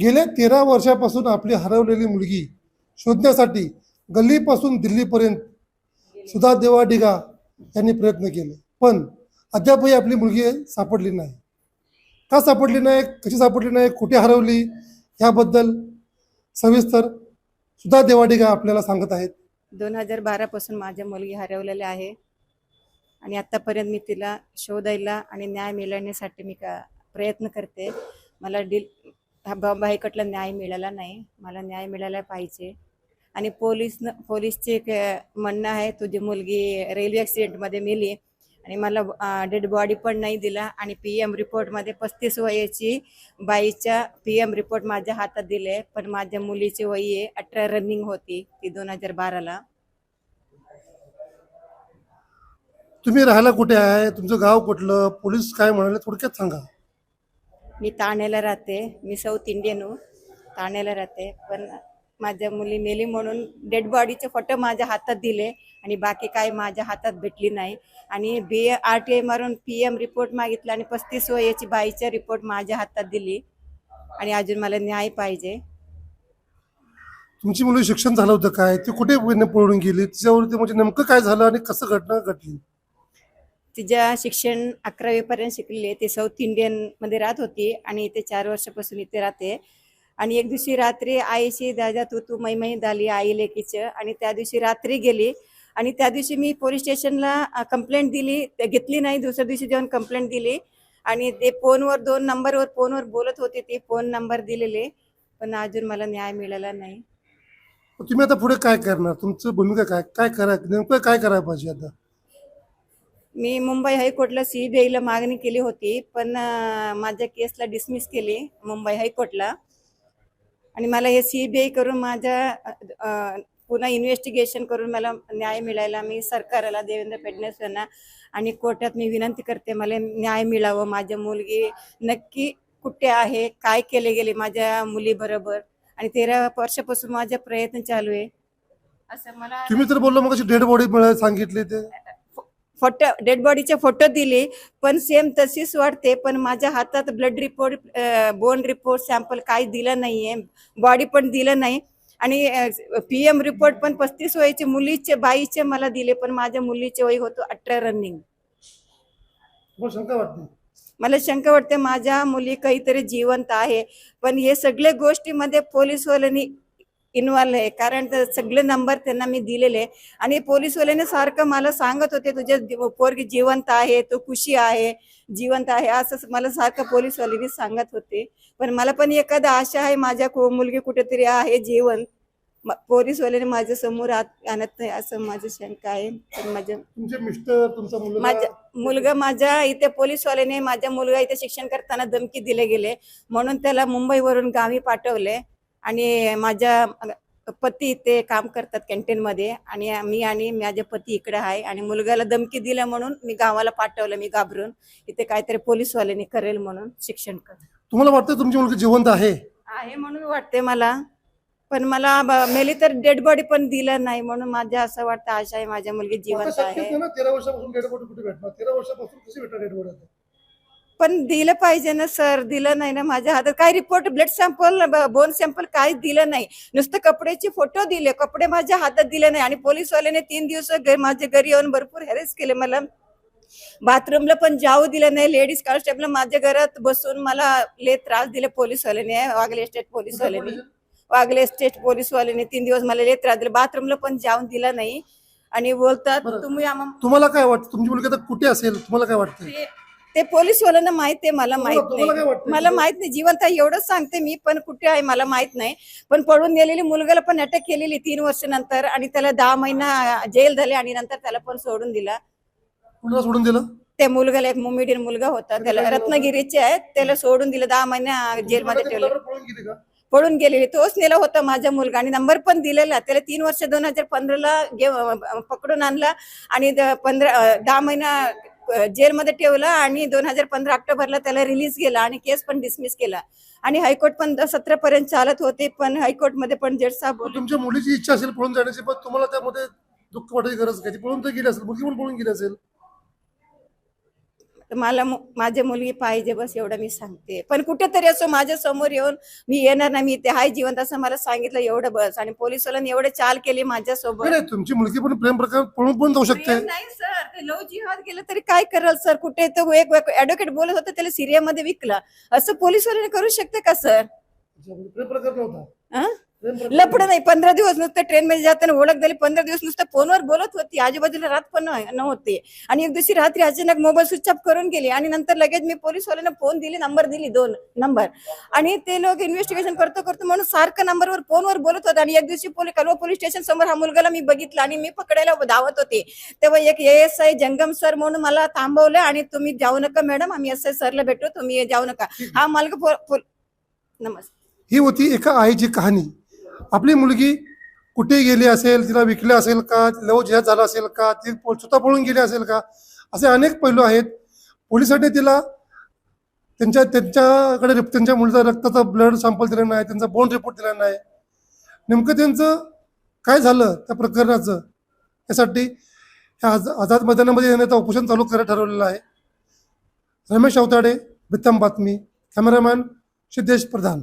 गेल्या तेरा वर्षापासून आपली हरवलेली मुलगी शोधण्यासाठी गल्लीपासून दिल्लीपर्यंत सुधा देवाडिगा यांनी प्रयत्न केले. पण अद्यापही आपली मुलगी सापडली नाही. का सापडली नाही? कशी सापडली नाही? कुठे हरवली? याबद्दल सविस्तर सुधा देवाडिगा आपल्याला सांगत आहेत. दोन हजार बारापासून माझ्या मुलगी हरवलेली आहे. आणि आत्तापर्यंत मी तिला शोधायला आणि न्याय मिळवण्यासाठी मी का प्रयत्न करते. मला डिल हा न्याय मिळाला नाही. मला न्याय मिळायला पाहिजे. आणि पोलीस पोलीसचे एक म्हणणं आहे तुझी मुलगी रेल्वे ॲक्सिडेंटमध्ये मेली आणि मला डेड बॉडी पण नाही दिला आणि पी एम रिपोर्टमध्ये पस्तीस वयाची बाईच्या पी एम रिपोर्ट माझ्या हातात दिले पण माझ्या मुलीची वय आहे अठरा रनिंग होती ती दोन हजार बाराला. तुम्ही राहायला कुठे आहे? तुमचं गाव कुठलं? पोलीस काय म्हणाले थोडक्यात सांगा. मी ठाण्याला राहते. मी साऊथ इंडियन हूँ. ठाण्याला राहते. पण माझ्या मुली मेली म्हणून डेड बॉडीचे फोटो माझ्या हातात दिले आणि बाकी काय माझ्या हातात भेटली नाही. आणि बी आर टी आय मारून पी एम रिपोर्ट मागितला आणि पस्तीस वयाची बाईचा रिपोर्ट माझ्या हातात दिली. आणि अजून मला न्याय पाहिजे. तुमची मुली शिक्षण झालं होतं काय? ती कुठे पळून गेली? तिच्यावरती म्हणजे नेमकं काय झालं आणि कसं घटना घडली? तिच्या शिक्षण अकरावीपर्यंत शिकलेली आहे. ती साऊथ इंडियनमध्ये राहत होती आणि इथे चार वर्षापासून इथे राहते. आणि एक दिवशी रात्री आईशी दादा तू तू मैमही झाली आई लेकीचं. आणि त्या दिवशी रात्री गेली. आणि त्या दिवशी मी पोलीस स्टेशनला कंप्लेंट दिली. ते घेतली नाही. दुसऱ्या दिवशी जाऊन कंप्लेंट दिली. आणि ते फोनवर दोन नंबरवर फोनवर बोलत होते ते. फोन नंबर दिलेले. पण अजून मला न्याय मिळाला नाही. तुम्ही आता पुढे काय करणार? तुमचं भूमिका काय? काय करा? नेमकं काय करायला पाहिजे आता? मी मुंबई हायकोर्टला सीबीआयला मागणी केली होती पण माझ्या केसला डिसमिस केली मुंबई हायकोर्टला. आणि मला हे सीबीआय करून माझ्या पुन्हा इन्व्हेस्टिगेशन करून मला न्याय मिळायला मी सरकारला देवेंद्र फडणवीस यांना आणि कोर्टात मी विनंती करते मला न्याय मिळावं. माझ्या मुलगी नक्की कुठे आहे काय केले गेले माझ्या मुलीबरोबर आणि तेरा वर्षापासून माझे प्रयत्न चालू आहे. असं मला तुम्ही तर बोललो मग डेड बॉडी सांगितली ते. फोटो डेड बॉडीचे फोटो दिले पण सेम तशीच वाटते पण माझ्या हातात blood report bone report sample काही दिलं नाहीये बॉडी पण दिलं नाही. आणि पी एम रिपोर्ट पण पस्तीस वयाचे मुलीचे बाईचे मला दिले पण माझ्या मुलीचे वय होतो अठरा रनिंग मला शंका वाटते माझ्या मुली काहीतरी जिवंत आहे पण हे सगळे गोष्टीमध्ये पोलीसवाल्यांनी इन्व्हॉल्व आहे. कारण ते सगळे नंबर त्यांना मी दिलेले आणि पोलीसवाल्याने सारखं मला सांगत होते तुझे पोरगी जिवंत आहे तो खुशी आहे जिवंत आहे असं मला सारखं पोलीसवाल्यांनी सांगत होते. पण मला पण एखादा आशा आहे माझ्या को- मुलगी कुठेतरी आहे जिवंत. पोलीसवाल्याने माझ्यासमोर आत- आणत नाही असं माझं शंका आहे. पण माझ्या माझ्या मुलगा माझ्या इथे पोलीसवाल्याने माझ्या मुलगा इथे शिक्षण करताना धमकी दिले गेले. म्हणून त्याला मुंबईवरून गावी पाठवले. आणि माझ्या पती इथे काम करतात कॅन्टीन मध्ये. आणि मी आणि माझे पती इकडे आहे. आणि मुलगाला धमकी दिल्या म्हणून मी गावाला पाठवलं मी घाबरून. इथे काहीतरी पोलीसवाल्यांनी करेल म्हणून शिक्षण कर तुम्हाला वाटतं तुमची मुलगी जिवंत आहे? आहे म्हणून वाटते मला. पण मला मेली तर डेड बॉडी पण दिलं नाही म्हणून माझ्या असं वाटतं आशा आहे माझ्या मुलगी जिवंत आहे. तेरा वर्षापासून डेड बॉडी कुठे भेटणार? तेरा वर्षापासून कशी भेटणार डेड बॉडी पण दिलं पाहिजे ना सर. दिलं नाही ना माझ्या हातात. काय report blood sample bone sample काही दिलं नाही. नुसतं कपड्याचे फोटो दिले. कपडे माझ्या हातात दिले नाही. आणि पोलीसवाल्याने तीन दिवस माझ्या घरी येऊन भरपूर हॅरेस केले मला. बाथरूमला पण जाऊ दिलं नाही. लेडीज कॉन्स्टेबल माझ्या घरात बसून मला लय त्रास दिले पोलीसवाल्याने. वागले स्टेट पोलीसवाल्याने. वागले स्टेट पोलीसवाल्याने तीन दिवस मला लय त्रास दिले. बाथरूमला पण जाऊन दिला नाही. आणि बोलतात. तुम्ही तुम्हाला काय वाटतं? तुमची मुलगी कुठे असेल? तुम्हाला काय वाटतं ते- पोलीसवाल्यांना माहिती आहे मला माहीत तुम्हाला काय नाही? मला माहीत नाही जिवंत आहे एवढंच सांगते मी पण कुठे आहे मला माहीत नाही. पण पळून गेलेली मुलगाला पण अटक केलेली तीन वर्ष नंतर आणि त्याला दहा महिना जेल झाले आणि नंतर त्याला पण सोडून दिला. सोडून दिलं? त्या मुलगाला एक मुंबईडीन मुलगा होता त्याला रत्नागिरीचे आहेत त्याला सोडून दिलं दहा महिना जेलमध्ये ठेवलं. पळून गेलेली तोच नेला होता माझा मुलगा आणि नंबर पण दिलेला त्याला तीन वर्ष दोन हजार पंधराला पकडून आणला आणि पंधरा दहा महिना जेलमध्ये ठेवलं आणि दोन हजार पंधरा ऑक्टोबरला त्याला रिलीज केला आणि केस पण डिसमिस केला. आणि हायकोर्ट पण सतरा पर्यंत चालत होते पण हायकोर्टमध्ये पण जज साहेब तुमच्या मुलीची इच्छा असेल पळून जाण्याची पण तुम्हाला त्यामध्ये दुःख वाटायची गरज काय? ती पळून तर गेली असेल मुलगी पण पळून गेली असेल. तर मला माझी मुलगी पाहिजे बस एवढं मी सांगते. पण कुठेतरी असो माझ्यासमोर येऊन मी येणार नाही मी ते हाय जिवंत असं मला सांगितलं एवढं बस. आणि पोलिसवाल्यांनी एवढे चाल केली माझ्यासोबत. नाही, तुमची मुलगी पण प्रेम प्रकार पळून पण जाऊ शकते. प्रेम नाही सर. ते लव जिहाद गेलं तरी काय कराल सर? कुठे तो एक ऍडव्होकेट बोलत होता त्याला सिरियामध्ये विकला. असं पोलिसवाल्याने करू शकते का सर? प्रेम प्रकार नव्हता. हं? लपड नाही पंधरा दिवस नुसतं ट्रेन मध्ये जाताना ओळख झाली पंधरा दिवस नुसतं फोनवर बोलत होती. आजूबाजूला रात पण नव्हते. आणि एक दिवशी रात्री अचानक मोबाईल स्विच ऑफ करून गेली आणि नंतर लगेच मी पोलीसवाल्यांना फोन दिली नंबर दिली दोन नंबर आणि ते लोक इन्व्हेस्टिगेशन करतो करतो म्हणून सारखं नंबरवर फोनवर बोलत होता. आणि एक दिवशी पोलीस कलवा पोलीस स्टेशन समोर हा मुलगाला मी बघितला आणि मी पकडायला धावत होते. तेव्हा एक एस आय जंगम सर म्हणून मला थांबवलं आणि तुम्ही जाऊ नका मॅडम आम्ही एस आय सरला भेटू तुम्ही जाऊ नका. हा मालक पो- नमस्कार. ही होती एका आईची कहाणी. आपली मुलगी कुठे गेली असेल तिला विकलं असेल का लव जिहाद झाला असेल का ती पळ- स्वतः पळून गेली असेल का असे अनेक पैलू आहेत. पोलिसांनी तिला त्यांच्या त्यांच्याकडे त्यांच्या मुलीचा रक्ताचा ब्लड सॅम्पल दिला नाही त्यांचा बोन रिपोर्ट दिला नाही. नेमकं त्यांचं काय झालं त्या प्रकरणाचं? यासाठी ह्या आज आझाद मैदानामध्ये येण्याचं उपोषण चालू करायला ठरवलेलं आहे. रमेश अवताडे बित्तम बातमी कॅमेरामॅन सिद्धेश प्रधान.